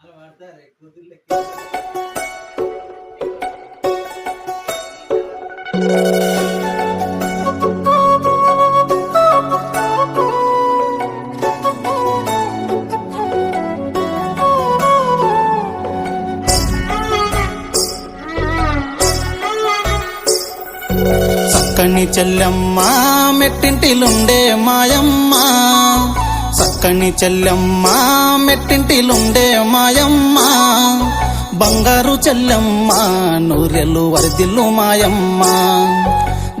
అలా వాడతారు? ఎక్కువ లెక్క చక్కని చెల్లెమ్మ మెట్టింటిలుండే మాయమ్మ. చక్కని చెల్లెమ్మ మెట్టింటిలుండే మాయమ్మ బంగారు చెల్లెమ్మ నూరెల్లు వరదిల్లు మాయమ్మ.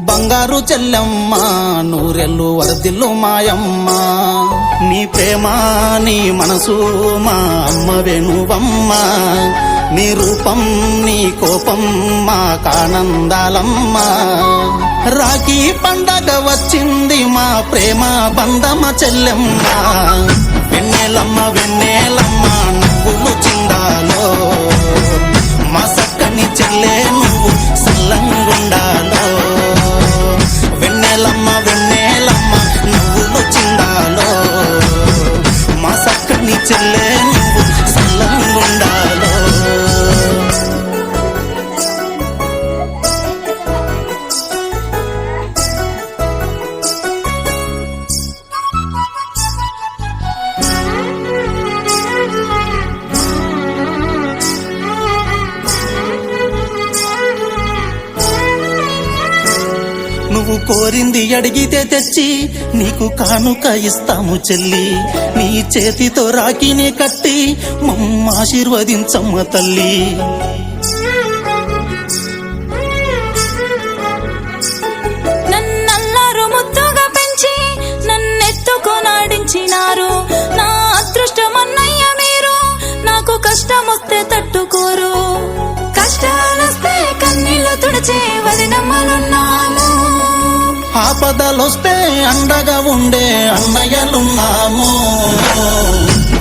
బంగారు చెల్లెమ్మ నూరెల్లు వరదిల్లు మాయమ్మ. నీ ప్రేమ నీ మనసు మా అమ్మ వెనువమ్మ నీ రూపం నీ కోపం మా కానందాలమ్మ. రాఖీ వచ్చింది మా ప్రేమ బంధమ చెల్లెమ్మ. వెన్నెలమ్మ వెన్నెలమ్మ నవ్వులు చిందాలో. మా సక్కని చెల్లె నువ్వు సల్లంగుండాలో. వెన్నెలమ్మ వెన్నెలమ్మ నువ్వు కోరింది అడిగితే తెచ్చి నీకు కానుక ఇస్తాము చెల్లి. నీ చేతితో రాఖీని కట్టి మమ్మ ఆశీర్వదించమ్మ తల్లి. వస్తే అండగా ఉండే అన్నయ్యలున్నాము.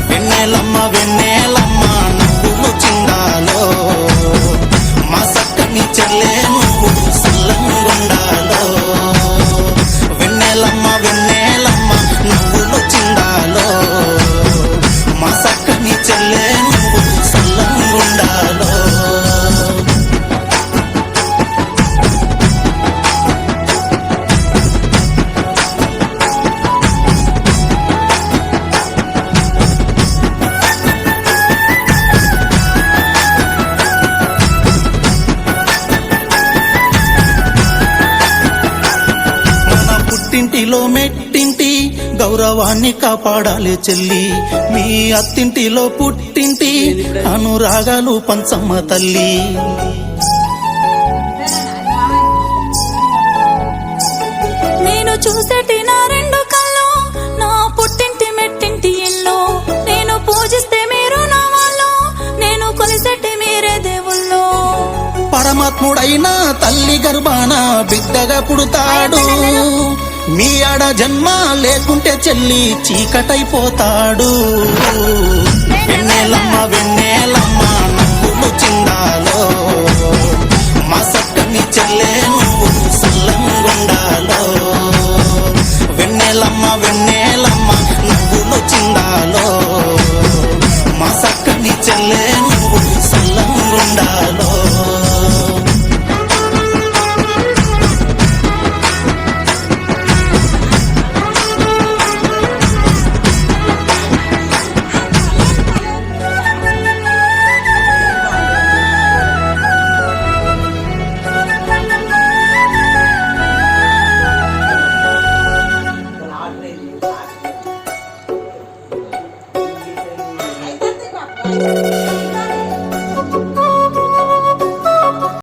వెన్నెలమ్మ వెన్నెలమ్మ నవ్వులు చిందాలో. మా సక్కని చెల్లె పుట్టింటిలో మెట్టింటి గౌరవాన్ని కాపాడాలి చెల్లి. మీ అత్తింటిలో పుట్టింటి అనురాగాలు పంచమ్మ తల్లి. నేను చూసేటి నా రెండు కళ్ళు నా పుట్టింటి మెట్టింటి ఇల్లు. నేను పూజిస్తే మీరు నా వాళ్ళు నేను కొలిసేటి మీరే దేవుళ్ళు. పరమాత్ముడైన తల్లి గర్భాన బిడ్డగా పుడతాడు. మీ ఆడ జన్మ లేకుంటే చెల్లి చీకటైపోతాడు. వెన్నెలమ్మ వెన్నెలమ్మ నవ్వులు చిందాలో. మా సక్కని చెల్లె నువ్వు సల్లంగుండాలో వెన్నెలమ్మ వెన్నెలమ్మ నవ్వులు చిందాలో. మా సక్కని